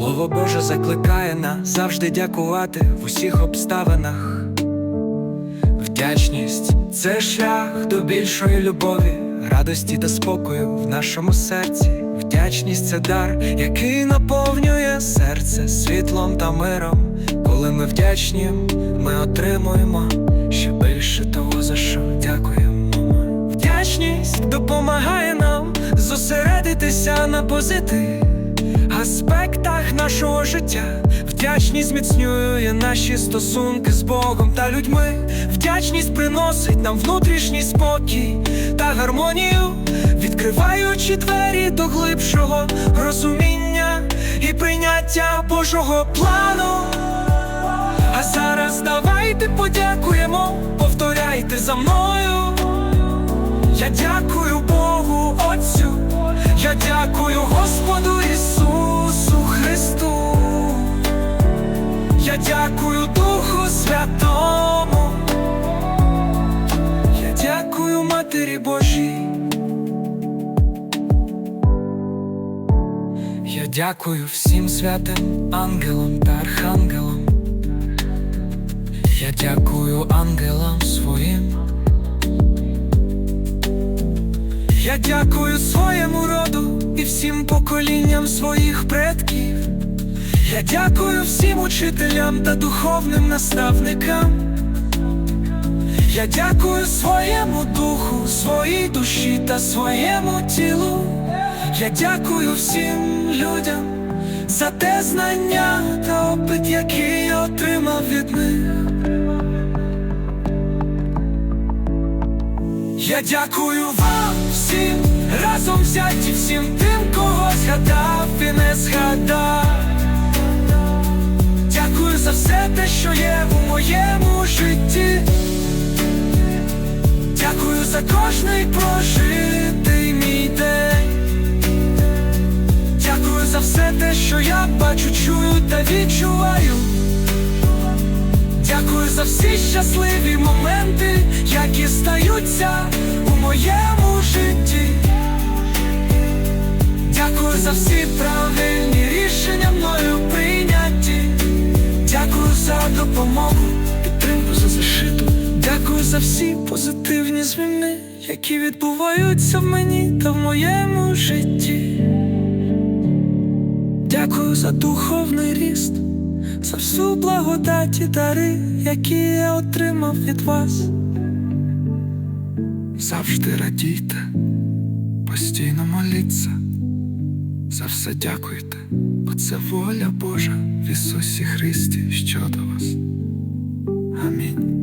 Слово Боже закликає нас завжди дякувати в усіх обставинах. Вдячність це шлях до більшої любові, радості та спокою в нашому серці. Вдячність це дар, який наповнює серце світлом та миром. Коли ми вдячні, ми отримуємо ще більше того, за що дякуємо. Вдячність допомагає нам зосередитися на позитиві аспектах нашого життя. Вдячність зміцнює наші стосунки з Богом та людьми. Вдячність приносить нам внутрішній спокій та гармонію, відкриваючи двері до глибшого розуміння і прийняття Божого плану. А зараз давайте подякуємо, повторяйте за мною. Дякую Духу Святому, я дякую Матері Божій. Я дякую всім святим ангелам та архангелам. Я дякую ангелам своїм. Я дякую своєму роду і всім поколінням своїх предків. Я дякую всім учителям та духовним наставникам. Я дякую своєму духу, своїй душі та своєму тілу. Я дякую всім людям за те знання та опит, який я отримав від них. Я дякую вам всім, разом взяті всім тим, кого те, що є у моєму житті. Дякую за кожний прожитий мій день. Дякую за все те, що я бачу, чую та відчуваю. Дякую за всі щасливі моменти, які стаються у моєму житті. Дякую за всі правильні за допомогу, підтримку за зашиту. Дякую за всі позитивні зміни, які відбуваються в мені та в моєму житті. Дякую за духовний ріст, за всю благодать і дари, які я отримав від вас. Завжди радійте, постійно моліться, за все дякуйте, бо це воля Божа в Ісусі Христі щодо вас. Амінь.